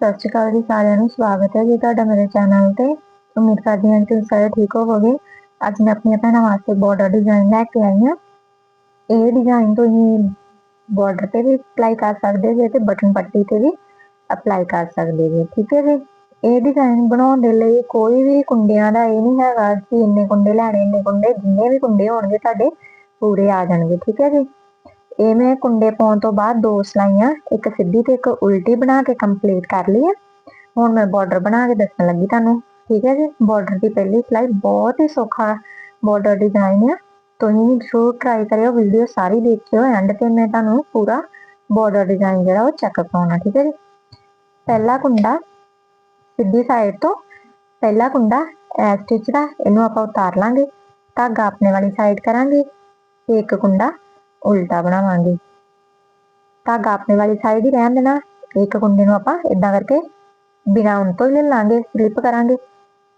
ਸਤਿ ਸ਼੍ਰੀ ਅਕਾਲ ਜੀ ਸਾਰਿਆਂ ਨੂੰ, ਸਵਾਗਤ ਹੈ ਜੀ ਤੁਹਾਡਾ ਮੇਰੇ ਚੈਨਲ ਤੇ। ਉਮੀਦ ਕਰਦੀ ਹਾਂ ਕਿ ਤੁਸੀਂ ਸਾਰੇ ਠੀਕ ਹੋਵੋਗੇ। ਅੱਜ ਮੈਂ ਆਪਣੀਆਂ ਭੈਣਾਂ ਵਾਸਤੇ ਬਾਰਡਰ ਡਿਜ਼ਾਈਨ ਲੈ ਕੇ ਆਈ ਹਾਂ। ਇਹ ਡਿਜ਼ਾਈਨ ਤੁਸੀਂ ਬਾਰਡਰ ਤੇ ਵੀ ਅਪਲਾਈ ਕਰ ਸਕਦੇ ਜੇ ਤੇ ਬਟਨ ਪੱਟੀ ਤੇ ਵੀ ਅਪਲਾਈ ਕਰ ਸਕਦੇ ਜੇ, ਠੀਕ ਹੈ ਜੀ? ਇਹ ਡਿਜ਼ਾਈਨ ਬਣਾਉਣ ਦੇ ਲਈ ਕੋਈ ਵੀ ਕੁੰਡਿਆਂ ਦਾ ਇਹ ਨਹੀਂ ਹੈਗਾ ਕਿ ਇੰਨੇ ਕੁੰਡੇ ਲੈਣੇ, ਇੰਨੇ ਕੁੰਡੇ ਜਿੰਨੇ ਵੀ ਕੁੰਡੇ ਹੋਣਗੇ ਤੁਹਾਡੇ ਪੂਰੇ ਆ ਜਾਣਗੇ, ਠੀਕ ਹੈ ਜੀ? ਇਹ ਮੈਂ ਕੁੰਡੇ ਪਾਉਣ ਤੋਂ ਬਾਅਦ ਦੋ ਸਲਾਈਆਂ, ਇੱਕ ਸਿੱਧੀ ਤੇ ਇੱਕ ਉਲਟੀ ਬਣਾ ਕੇ ਕੰਪਲੀਟ ਕਰ ਲਈ ਹੈ ਹੁਣ ਮੈਂ ਬਾਰਡਰ ਬਣਾ ਕੇ ਦੱਸਣ ਲੱਗੀ ਤੁਹਾਨੂੰ, ਠੀਕ ਹੈ ਜੀ? ਬਾਰਡਰ ਦੀ ਪਹਿਲੀ ਸਲਾਈ ਬਹੁਤ ਹੀ ਸੌਖਾ ਬਾਰਡਰ ਡਿਜ਼ਾਈਨ ਹੈ ਤੁਸੀਂ ਜ਼ਰੂਰ ਟਰਾਈ ਕਰਿਓ ਵੀਡੀਓ ਸਾਰੀ ਦੇਖਿਓ ਐਂਡ ਤੇ ਮੈਂ ਤੁਹਾਨੂੰ ਪੂਰਾ ਬਾਰਡਰ ਡਿਜ਼ਾਈਨ ਜਿਹੜਾ ਉਹ ਚੈੱਕ ਕਰਾਉਣਾ, ਠੀਕ ਹੈ ਜੀ? ਪਹਿਲਾ ਕੁੰਡਾ ਸਿੱਧੀ ਸਾਈਡ ਤੋਂ, ਪਹਿਲਾ ਕੁੰਡਾ ਐ ਸਟਿਚ ਦਾ, ਇਹਨੂੰ ਆਪਾਂ ਉਤਾਰ ਲਾਂਗੇ। ਧਾਗਾ ਆਪਣੇ ਵਾਲੀ ਸਾਈਡ ਕਰਾਂਗੇ। ਤੇ ਇੱਕ ਕੁੰਡਾ ਉਲਟਾ ਬਣਾਵਾਂਗੇ। ਧਾਗਾ ਆਪਣੇ ਵਾਲੀ ਸਾਈਡ ਹੀ ਰਹਿਣ ਦੇਣਾ। ਇੱਕ ਕੁੰਡੇ ਨੂੰ ਆਪਾਂ ਇਦਾਂ ਕਰਕੇ ਬਿਨਾਂ ਉਨ ਤੋਂ ਹੀ ਲੈ ਲਾਂਗੇ ਸਲਿੱਪ ਕਰਾਂਗੇ।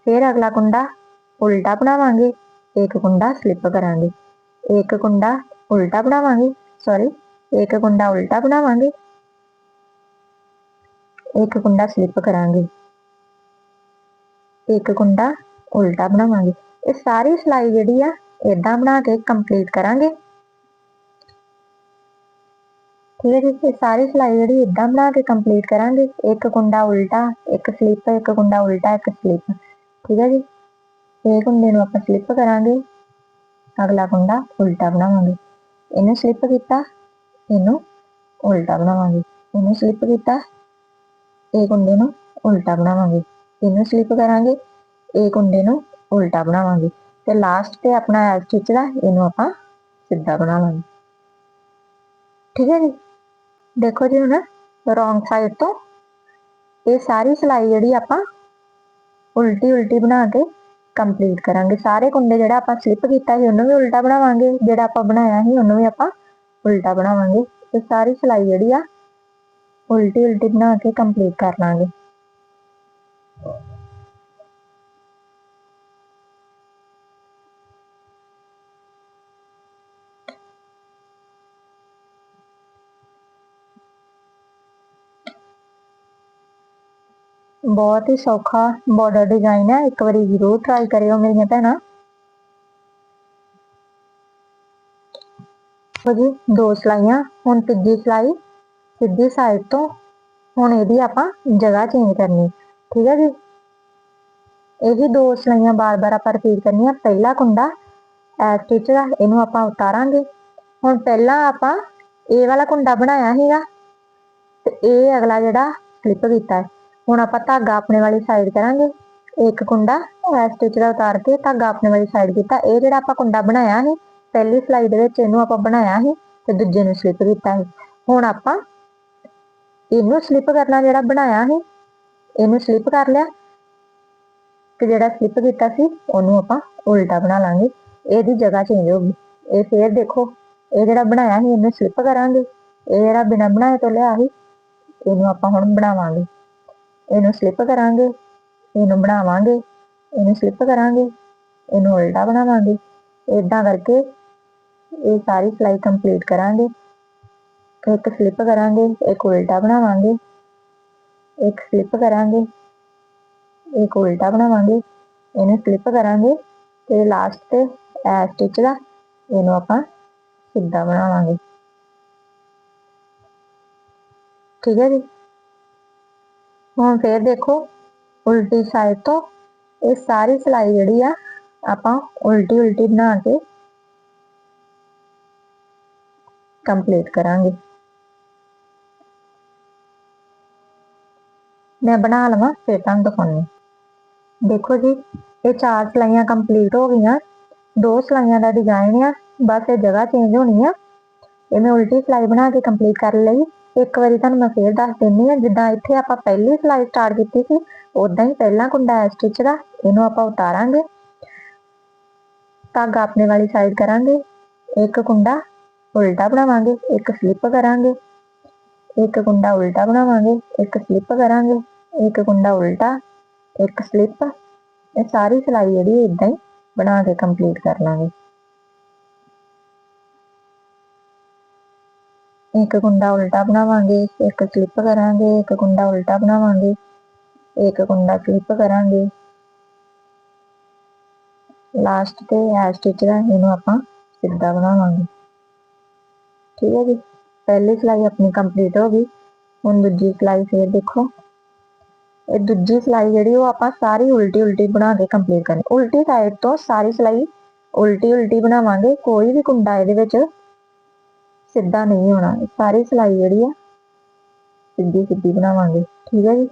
ਫਿਰ ਅਗਲਾ ਕੁੰਡਾ ਉਲਟਾ ਬਣਾਵਾਂਗੇ, ਇੱਕ ਕੁੰਡਾ ਸਲਿੱਪ ਕਰਾਂਗੇ। ਇੱਕ ਕੁੰਡਾ ਉਲਟਾ ਬਣਾਵਾਂਗੇ ਸੌਰੀ ਇੱਕ ਕੁੰਡਾ ਉਲਟਾ ਬਣਾਵਾਂਗੇ। ਇੱਕ ਕੁੰਡਾ ਸਲਿੱਪ ਕਰਾਂਗੇ। ਇੱਕ ਕੁੰਡਾ ਉਲਟਾ ਬਣਾਵਾਂਗੇ। ਇਹ ਸਾਰੀ ਸਲਾਈ ਜਿਹੜੀ ਆ ਇਦਾਂ ਬਣਾ ਕੇ ਕੰਪਲੀਟ ਕਰਾਂਗੇ। ਠੀਕ ਹੈ ਜੀ ਇਹ ਸਾਰੀ ਸਿਲਾਈ ਜਿਹੜੀ ਇਦਾਂ ਬਣਾ ਕੇ ਕੰਪਲੀਟ ਕਰਾਂਗੇ, ਇੱਕ ਕੁੰਡਾ ਉਲਟਾ, ਇੱਕ ਸਲਿੱਪ ਇੱਕ ਕੁੰਡਾ ਉਲਟਾ, ਇੱਕ ਸਲਿੱਪ ਠੀਕ ਹੈ ਜੀ? ਇਹ ਕੁੰਡੇ ਨੂੰ ਆਪਾਂ ਸਲਿੱਪ ਕਰਾਂਗੇ, ਅਗਲਾ ਕੁੰਡਾ ਉਲਟਾ ਬਣਾਵਾਂਗੇ। ਇਹਨੂੰ ਸਲਿੱਪ ਕੀਤਾ, ਇਹਨੂੰ ਉਲਟਾ ਬਣਾਵਾਂਗੇ। ਇਹਨੂੰ ਸਲਿੱਪ ਕੀਤਾ, ਇਹ ਕੁੰਡੇ ਨੂੰ ਉਲਟਾ ਬਣਾਵਾਂਗੇ। ਇਹਨੂੰ ਸਲਿੱਪ ਕਰਾਂਗੇ, ਇਹ ਕੁੰਡੇ ਨੂੰ ਉਲਟਾ ਬਣਾਵਾਂਗੇ। ਤੇ ਲਾਸਟ ਤੇ ਆਪਣਾ ਸਟਿਚ ਦਾ, ਇਹਨੂੰ ਆਪਾਂ ਸਿੱਧਾ ਬਣਾਵਾਂਗੇ। ਠੀਕ ਹੈ ਜੀ? ਦੇਖੋ ਜੀ ਹੁਣ ਰੋਂਗ ਸਾਈਡ ਤੋਂ ਇਹ ਸਾਰੀ ਸਿਲਾਈ ਜਿਹੜੀ ਆਪਾਂ ਉਲਟੀ ਉਲਟੀ ਬਣਾ ਕੇ ਕੰਪਲੀਟ ਕਰਾਂਗੇ। ਸਾਰੇ ਕੁੰਡੇ ਜਿਹੜਾ ਆਪਾਂ ਸਲਿਪ ਕੀਤਾ ਸੀ, ਉਹਨੂੰ ਵੀ ਉਲਟਾ ਬਣਾਵਾਂਗੇ। ਜਿਹੜਾ ਆਪਾਂ ਬਣਾਇਆ ਸੀ, ਉਹਨੂੰ ਵੀ ਆਪਾਂ ਉਲਟਾ ਬਣਾਵਾਂਗੇ। ਇਹ ਸਾਰੀ ਸਿਲਾਈ ਜਿਹੜੀ ਆ, ਉਲਟੀ ਉਲਟੀ ਬਣਾ ਕੇ ਕੰਪਲੀਟ ਕਰ ਲਾਂਗੇ। ਬਹੁਤ ਹੀ ਸੌਖਾ ਬਾਰਡਰ ਡਿਜ਼ਾਈਨ ਹੈ। ਇੱਕ ਵਾਰੀ ਜ਼ਰੂਰ ਟਰਾਈ ਕਰਿਓ ਮੇਰੀਆਂ ਭੈਣਾਂ। ਜੀ, ਦੋ ਸਲਾਈਆਂ, ਹੁਣ ਤੀਜੀ ਸਲਾਈ, ਸਿੱਧੀ ਸਾਈਡ ਤੋਂ, ਹੁਣ ਇਹਦੀ ਆਪਾਂ ਜਗ੍ਹਾ ਚੇਂਜ ਕਰਨੀ, ਠੀਕ ਹੈ ਜੀ? ਇਹ ਦੋ ਸਲਾਈਆਂ ਬਾਰ-ਬਾਰ ਆਪਾਂ ਰਿਪੀਟ ਕਰਨੀਆਂ। ਪਹਿਲਾ ਕੁੰਡਾ ਐ ਸਟਿਚ ਦਾ, ਇਹਨੂੰ ਆਪਾਂ ਉਤਾਰਾਂਗੇ। ਹੁਣ ਪਹਿਲਾਂ ਆਪਾਂ ਇਹ ਵਾਲਾ ਕੁੰਡਾ ਬਣਾਇਆ ਸੀਗਾ, ਤੇ ਇਹ ਅਗਲਾ ਜਿਹੜਾ ਸਲਿੱਪ ਕੀਤਾ ਹੈ। ਹੁਣ ਆਪਾਂ ਧਾਗਾ ਆਪਣੇ ਵਾਲੀ ਸਾਈਡ ਕਰਾਂਗੇ। ਇੱਕ ਕੁੰਡਾ ਐ ਸਟਿਚ ਦਾ ਉਤਾਰ ਕੇ ਧਾਗਾ ਆਪਣੇ ਵਾਲੀ ਸਾਈਡ ਕੀਤਾ। ਇਹ ਜਿਹੜਾ ਆਪਾਂ ਕੁੰਡਾ ਬਣਾਇਆ ਸੀ, ਪਹਿਲੀ ਸਲਾਈ ਦੇ ਵਿੱਚ ਇਹਨੂੰ ਆਪਾਂ ਬਣਾਇਆ ਸੀ ਤੇ ਦੂਜੇ ਨੂੰ ਸਲਿਪ ਕੀਤਾ ਸੀ। ਹੁਣ ਆਪਾਂ ਇਹਨੂੰ ਸਲਿਪ ਕਰਨਾ ਜਿਹੜਾ ਬਣਾਇਆ ਸੀ, ਇਹਨੂੰ ਸਲਿਪ ਕਰ ਲਿਆ। ਤੇ ਜਿਹੜਾ ਸਲਿਪ ਕੀਤਾ ਸੀ, ਉਹਨੂੰ ਆਪਾਂ ਉਲਟਾ ਬਣਾ ਲਾਂਗੇ। ਇਹਦੀ ਜਗ੍ਹਾ ਚੇਂਜ ਹੋ ਗਈ। ਇਹ ਫੇਰ ਦੇਖੋ, ਇਹ ਜਿਹੜਾ ਬਣਾਇਆ ਸੀ, ਇਹਨੂੰ ਸਲਿਪ ਕਰਾਂਗੇ। ਇਹ ਜਿਹੜਾ ਬਿਨਾ ਬਣਾਏ ਤੋਂ ਲਿਆ ਸੀ, ਇਹਨੂੰ ਆਪਾਂ ਹੁਣ ਬਣਾਵਾਂਗੇ। ਇਹਨੂੰ ਸਲਿੱਪ ਕਰਾਂਗੇ, ਇਹਨੂੰ ਬਣਾਵਾਂਗੇ, ਇਹਨੂੰ ਸਲਿੱਪ ਕਰਾਂਗੇ, ਇਹਨੂੰ ਉਲਟਾ ਬਣਾਵਾਂਗੇ। ਇਦਾਂ ਕਰਕੇ ਇਹ ਸਾਰੀ ਸਲਾਈ ਕੰਪਲੀਟ ਕਰਾਂਗੇ। ਇੱਕ ਸਲਿੱਪ ਕਰਾਂਗੇ, ਇੱਕ ਉਲਟਾ ਬਣਾਵਾਂਗੇ, ਇੱਕ ਸਲਿੱਪ ਕਰਾਂਗੇ, ਇੱਕ ਉਲਟਾ ਬਣਾਵਾਂਗੇ, ਇਹਨੂੰ ਸਲਿੱਪ ਕਰਾਂਗੇ ਤੇ ਲਾਸਟ ਤੇ ਐ ਸਟਿਚ ਦਾ ਇਹਨੂੰ ਆਪਾਂ ਸਿੱਧਾ ਬਣਾਵਾਂਗੇ। ਠੀਕ ਹੈ ਜੀ? ਹੁਣ ਫੇਰ ਦੇਖੋ ਉਲਟੀ ਸਾਈਡ ਤੋਂ ਇਹ ਸਾਰੀ ਸਿਲਾਈ ਜਿਹੜੀ ਆ, ਆਪਾਂ ਉਲਟੀ ਉਲਟੀ ਬਣਾ ਕੇ ਕੰਪਲੀਟ ਕਰਾਂਗੇ। ਮੈਂ ਬਣਾ ਲਵਾਂ, ਫਿਰ ਤੁਹਾਨੂੰ ਦਿਖਾਉਣੀ ਦੇਖੋ ਜੀ, ਇਹ ਚਾਰ ਸਲਾਈਆਂ ਕੰਪਲੀਟ ਹੋ ਗਈਆਂ। ਦੋ ਸਲਾਈਆਂ ਦਾ ਡਿਜ਼ਾਈਨ ਆ, ਬਸ ਇਹ ਜਗ੍ਹਾ ਚੇਂਜ ਹੋਣੀ ਆ। ਇਹ ਮੈਂ ਉਲਟੀ ਸਲਾਈ ਬਣਾ ਕੇ ਕੰਪਲੀਟ ਕਰ ਲਈ ਇੱਕ ਵਾਰੀ ਤੁਹਾਨੂੰ ਮੈਂ ਫੇਰ ਦੱਸ ਦਿੰਨੀ ਆ, ਜਿੱਦਾਂ ਇੱਥੇ ਆਪਾਂ ਪਹਿਲੀ ਸਲਾਈ ਸਟਾਰਟ ਕੀਤੀ ਸੀ ਉਦਾਂ ਹੀ ਪਹਿਲਾ ਕੁੰਡਾ ਹੈ ਸਟਿਚ ਦਾ, ਇਹਨੂੰ ਆਪਾਂ ਉਤਾਰਾਂਗੇ। ਧਾਗਾ ਆਪਣੇ ਵਾਲੀ ਸਾਈਡ ਕਰਾਂਗੇ, ਇੱਕ ਕੁੰਡਾ ਉਲਟਾ ਬਣਾਵਾਂਗੇ, ਇੱਕ ਸਲਿੱਪ ਕਰਾਂਗੇ। ਇੱਕ ਕੁੰਡਾ ਉਲਟਾ ਬਣਾਵਾਂਗੇ, ਇੱਕ ਸਲਿੱਪ ਕਰਾਂਗੇ, ਇੱਕ ਕੁੰਡਾ ਉਲਟਾ, ਇੱਕ ਸਲਿੱਪ ਇਹ ਸਾਰੀ ਸਲਾਈ ਜਿਹੜੀ ਇਦਾਂ ਹੀ ਬਣਾ ਕੇ ਕੰਪਲੀਟ ਕਰ ਲਾਂਗੇ। ਇੱਕ ਕੁੰਡਾ ਉਲਟਾ ਬਣਾਵਾਂਗੇ, ਇੱਕ ਸਲਿੱਪ ਕਰਾਂਗੇ, ਇੱਕ ਕੁੰਡਾ ਉਲਟਾ ਬਣਾਵਾਂਗੇ, ਇੱਕ ਕੁੰਡਾ ਸਲਿੱਪ ਕਰਾਂਗੇ। ਲਾਸਟ ਤੇ ਐ ਸਟਿਚ ਦਾ, ਇਹਨੂੰ ਆਪਾਂ ਸਿੱਧਾ ਬਣਾਵਾਂਗੇ। ਠੀਕ ਹੈ ਜੀ? ਪਹਿਲੀ ਸਿਲਾਈ ਆਪਣੀ ਕੰਪਲੀਟ ਹੋ ਗਈ। ਹੁਣ ਦੂਜੀ ਸਿਲਾਈ ਫੇਰ ਦੇਖੋ। ਇਹ ਦੂਜੀ ਸਿਲਾਈ ਜਿਹੜੀ, ਉਹ ਆਪਾਂ ਸਾਰੀ ਉਲਟੀ ਉਲਟੀ ਬਣਾ ਕੇ ਕੰਪਲੀਟ ਕਰਨੀ ਉਲਟੀ ਸਾਈਡ ਤੋਂ ਸਾਰੀ ਸਿਲਾਈ ਉਲਟੀ ਉਲਟੀ ਬਣਾਵਾਂਗੇ। ਕੋਈ ਵੀ ਕੁੰਡਾ ਇਹਦੇ ਵਿੱਚ ਸਿੱਧਾ ਨਹੀਂ ਹੋਣਾ ਇਹ ਸਾਰੀ ਸਿਲਾਈ ਜਿਹੜੀ ਆ, ਸਿੱਧੀ ਸਿੱਧੀ ਬਣਾਵਾਂਗੇ। ਠੀਕ ਹੈ ਜੀ?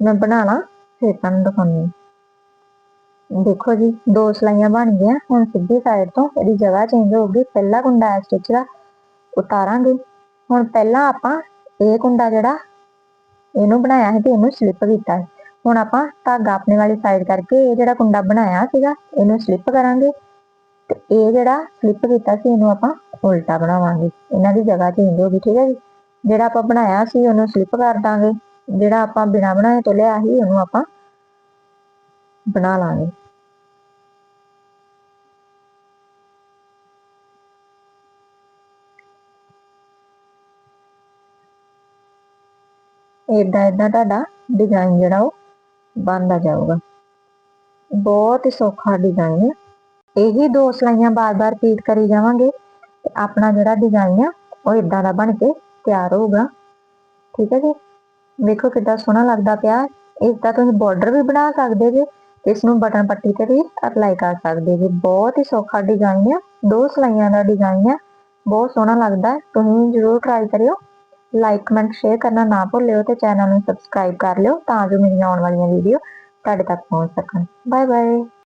ਮੈਂ ਬਣਾਣਾ ਫਿਰ ਤੁਹਾਨੂੰ ਦਿਖਾਉਂਦੀ ਦੇਖੋ ਜੀ, ਦੋ ਸਲਾਈਆਂ ਬਣ ਗਈਆਂ। ਹੁਣ ਸਿੱਧੀ ਸਾਈਡ ਤੋਂ ਇਹਦੀ ਜਗ੍ਹਾ ਚੇਂਜ ਹੋ ਗਈ ਪਹਿਲਾ ਕੁੰਡਾ ਹੈ ਸਟਿਚ ਦਾ, ਉਤਾਰਾਂਗੇ। ਹੁਣ ਪਹਿਲਾਂ ਆਪਾਂ ਇਹ ਕੁੰਡਾ ਜਿਹੜਾ, ਇਹਨੂੰ ਬਣਾਇਆ ਹੈ ਤੇ ਇਹਨੂੰ ਸਲਿੱਪ ਕੀਤਾ ਹੈ ਹੁਣ ਆਪਾਂ ਧਾਗਾ ਆਪਣੇ ਵਾਲੀ ਸਾਈਡ ਕਰਕੇ ਇਹ ਜਿਹੜਾ ਕੁੰਡਾ ਬਣਾਇਆ ਸੀਗਾ, ਇਹਨੂੰ ਸਲਿੱਪ ਕਰਾਂਗੇ। ਤੇ ਇਹ ਜਿਹੜਾ ਸਲਿਪ ਕੀਤਾ ਸੀ, ਇਹਨੂੰ ਆਪਾਂ ਉਲਟਾ ਬਣਾਵਾਂਗੇ। ਇਹਨਾਂ ਦੀ ਜਗ੍ਹਾ ਚੇਂਜ ਹੋ ਗਈ, ਠੀਕ ਹੈ ਜੀ? ਜਿਹੜਾ ਆਪਾਂ ਬਣਾਇਆ ਸੀ, ਉਹਨੂੰ ਸਲਿਪ ਕਰ ਦਾਂਗੇ। ਜਿਹੜਾ ਆਪਾਂ ਬਿਨਾ ਬਣਾਏ ਤੋਂ ਲਿਆ ਸੀ, ਉਹਨੂੰ ਆਪਾਂ ਬਣਾ ਲਾਂਗੇ। ਏਦਾਂ ਏਦਾਂ ਤੁਹਾਡਾ ਡਿਜ਼ਾਈਨ ਜਿਹੜਾ ਉਹ ਬਣਦਾ ਜਾਊਗਾ। ਬਹੁਤ ਹੀ ਸੌਖਾ ਡਿਜ਼ਾਈਨ ਹੈ। ਇਹੀ ਦੋ ਸਲਾਈਆਂ ਬਾਰ-ਬਾਰ ਰਿਪੀਟ ਕਰੀ ਜਾਵਾਂਗੇ ਤੇ ਆਪਣਾ ਜਿਹੜਾ ਡਿਜ਼ਾਈਨ ਆ, ਉਹ ਇਦਾਂ ਦਾ ਬਣ ਕੇ ਤਿਆਰ ਹੋਊਗਾ। ਠੀਕ ਹੈ ਜੀ? ਵੇਖੋ ਕਿੱਦਾਂ ਸੋਹਣਾ ਲੱਗਦਾ ਪਿਆ। ਇਸ ਦਾ ਤੁਸੀਂ ਬਾਰਡਰ ਵੀ ਬਣਾ ਸਕਦੇ ਜੇ ਤੇ ਇਸ ਨੂੰ ਬਟਨ ਪੱਟੀ ਤੇ ਵੀ ਅਪਲਾਈ ਕਰ ਸਕਦੇ ਜੇ। ਬਹੁਤ ਹੀ ਸੌਖਾ ਡਿਜ਼ਾਈਨ ਆ, ਦੋ ਸਲਾਈਆਂ ਦਾ ਡਿਜ਼ਾਈਨ ਆ। ਬਹੁਤ ਸੋਹਣਾ ਲੱਗਦਾ ਤੁਸੀਂ ਜ਼ਰੂਰ ਟਰਾਈ ਕਰਿਓ। ਲਾਈਕ ਕਮੈਂਟ ਸ਼ੇਅਰ ਕਰਨਾ ਨਾ ਭੁੱਲਿਓ ਤੇ ਚੈਨਲ ਨੂੰ ਸਬਸਕ੍ਰਾਈਬ ਕਰ ਲਿਓ ਤਾਂ ਜੋ ਮੇਰੀਆਂ ਆਉਣ ਵਾਲੀਆਂ ਵੀਡੀਓ ਤੁਹਾਡੇ ਤੱਕ ਪਹੁੰਚ ਸਕਣ। Bye bye